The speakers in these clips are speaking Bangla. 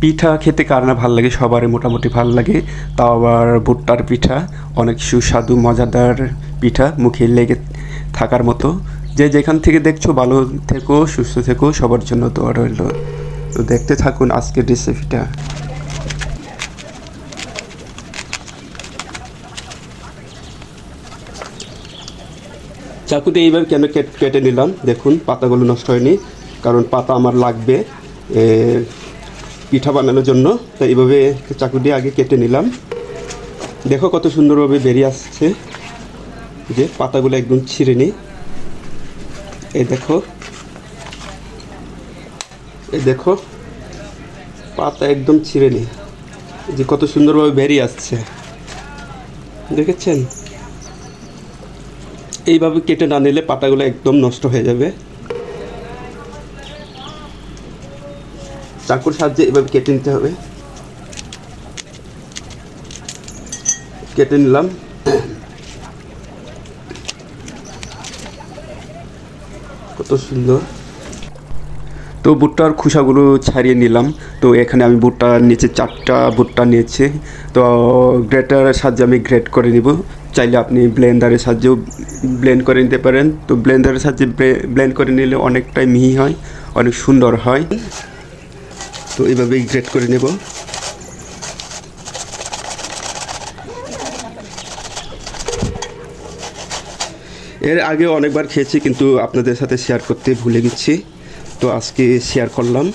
পিঠা খেতে কার না ভালো লাগে? সবারই মোটামুটি ভালো লাগে। তাও আবার ভুট্টার পিঠা, অনেক সুস্বাদু, মজাদার পিঠা মুখে লেগে থাকার মতো। যে যেখান থেকে দেখছ ভালো থেকো, সুস্থ থেকো, সবার জন্য দোয়া রইল। তো দেখতে থাকুন আজকের রেসিপিটা চাকুতে এইবার কেন কেট- নিলাম? দেখুন, পাতাগুলো নষ্ট হয়নি, কারণ পাতা আমার লাগবে। পিঠা বানানোর জন্য। তো এইভাবে চাকু দিয়ে আগে কেটে নিলাম। দেখো কত সুন্দরভাবে বেরিয়ে আসছে। যে পাতাগুলো একদম ছিঁড়ে নি এই দেখো। এই দেখো। পাতা একদম ছিঁড়ে নি যে কত সুন্দরভাবে বেরিয়ে আসছে। দেখেছেন? এইভাবে কেটে না নিলে পাতাগুলো একদম নষ্ট হয়ে যাবে। চাকুর সাহায্যে এভাবে কেটে নিতে হবে। কেটে নিলাম। কত সুন্দর। তো ভুট্টার খোসাগুলো ছাড়িয়ে নিলাম। তো এখানে আমি ভুট্টার নিচে চারটা ভুট্টা নিয়েছি। তো গ্রেটারের সাহায্যে আমি গ্রেট করে নিব। চাইলে আপনি ব্লেন্ডারের সাহায্যেও ব্লেন্ড করে নিতে পারেন। তো ব্লেন্ডারের সাহায্যে ব্লেন্ড করে নিলে অনেকটাই মিহি হয়, অনেক সুন্দর হয়। তো এইভাবেই গ্রেট করে নেব। এর আগে অনেকবার খেয়েছি, কিন্তু আপনাদের সাথে শেয়ার করতে ভুলে গেছি। তো আজকে শেয়ার করলাম।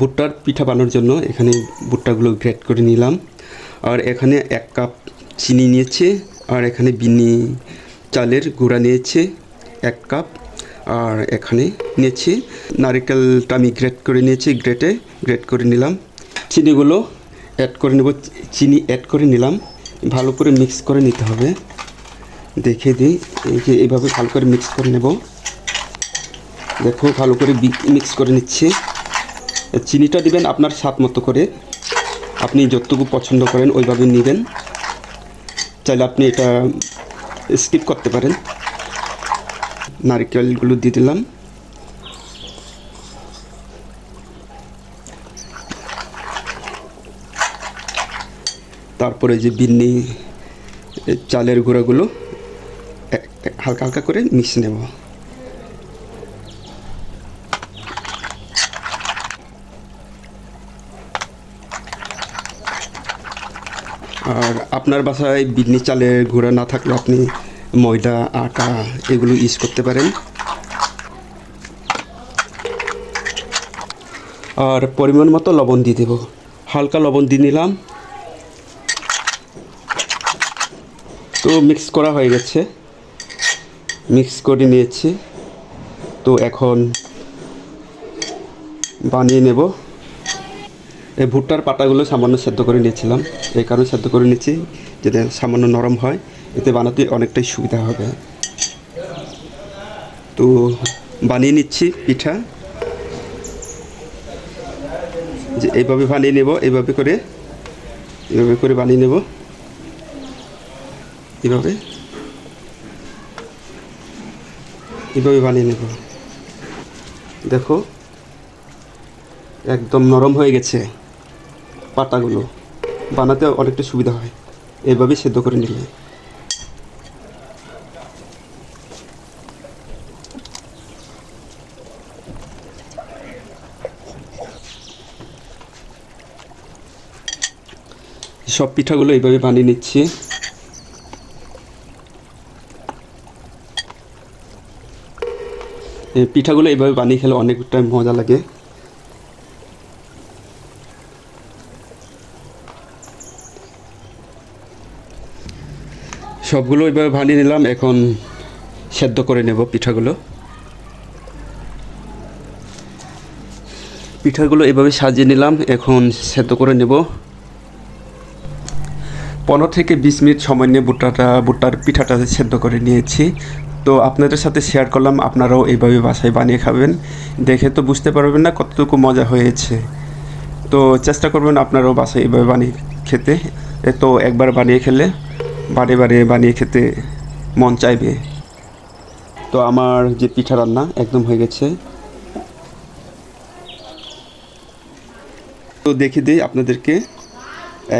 ভুট্টার পিঠা বানানোর জন্য এখানে ভুট্টাগুলো গ্রেট করে নিলাম। আর এখানে এক কাপ চিনি নিয়েছে, আর এখানে বিনি চালের গুঁড়া নিয়েছে, এক কাপ। আর এখানে নিয়েছি নারকেলটা আমি গ্রেট করে নিয়েছি, গ্রেটে গ্রেট করে নিলাম। চিনিগুলো অ্যাড করে নেব, চিনি অ্যাড করে নিলাম। ভালো করে মিক্স করে নিতে হবে। দেখে দিই, এই যে এইভাবে ভালো করে মিক্স করে নেব। দেখো, ভালো করে মিক্স করে নিচ্ছি। চিনিটা দিবেন আপনার স্বাদ মতো করে। আপনি যতটুকু পছন্দ করেন ওইভাবে নেবেন। চাইলে আপনি এটা স্কিপ করতে পারেন। নারকেলগুলো দিয়ে দিলাম। তারপরে যে বিন্নি চালের গুঁড়োগুলো হালকা হালকা করে মিশে নেব। আর আপনার বাসায় বিন্নি চালের গুঁড়া না থাকলে আপনি ময়দা, আটা এগুলো ইউজ করতে পারেন। আর পরিমাণ মতো লবণ দিয়ে দেবো। হালকা লবণ দিয়ে নিলাম। তো মিক্স করা হয়ে গেছে। মিক্স করে নিয়েছি। তো এখন বানিয়ে নেব। এই ভুট্টার পাতাগুলো সামান্য সেদ্ধ করে নিয়েছিলাম। এই কারণে সেদ্ধ করে নিচ্ছি, যাতে সামান্য নরম হয়। এতে বানাতে অনেকটাই সুবিধা হবে। তো বানিয়ে নিচ্ছি পিঠা। যে এইভাবে বানিয়ে নেব, এইভাবে করে এইভাবে করে বানিয়ে নেব। এইভাবে। এইভাবে বানিয়ে নেব। দেখো, একদম নরম হয়ে গেছে। পাতাগুলো বানাতে অনেকটা সুবিধা হয়। এভাবে সেদ্ধ করে নিলে। সব পিঠাগুলো এইভাবে বানিয়ে নিচ্ছি। পিঠাগুলো এইভাবে বানিয়ে খেলে অনেকটা মজা লাগে। সবগুলো এইভাবে বানিয়ে নিলাম, এখন সেদ্ধ করে নেব পিঠাগুলো। পিঠাগুলো এভাবে সাজিয়ে নিলাম, এখন সেদ্ধ করে নেব। পনেরো থেকে বিশ মিনিট সময় নিয়ে ভুট্টাটা, ভুট্টার পিঠাটা সেদ্ধ করে নিয়েছি। তো আপনাদের সাথে শেয়ার করলাম, আপনারাও এইভাবে বাসায় বানিয়ে খাবেন। দেখে তো বুঝতে পারবেন না কতটুকু মজা হয়েছে। তো চেষ্টা করবেন আপনারাও বাসায় এইভাবে বানিয়ে খেতে। তো একবার বানিয়ে খেলে বারে বারে বানিয়ে খেতে মন চাইবে। তো আমার যে পিঠা রান্না একদম হয়ে গেছে। তো দেখে দিই আপনাদেরকে,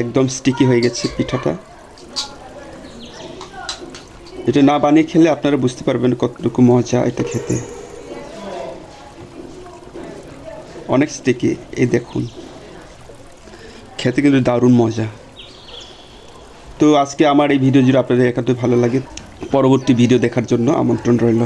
একদম স্টিকি হয়ে গেছে পিঠাটা। এটা না বানিয়ে খেলে আপনারা বুঝতে পারবেন কতটুকু মজা এটা খেতে। অনেক স্টিকি এই দেখুন। খেতে কিন্তু দারুণ মজা। তো আজকে আমার এই ভিডিও যদি আপনাদের একান্তই ভালো লাগে, পরবর্তী ভিডিও দেখার জন্য আমন্ত্রণ রইল।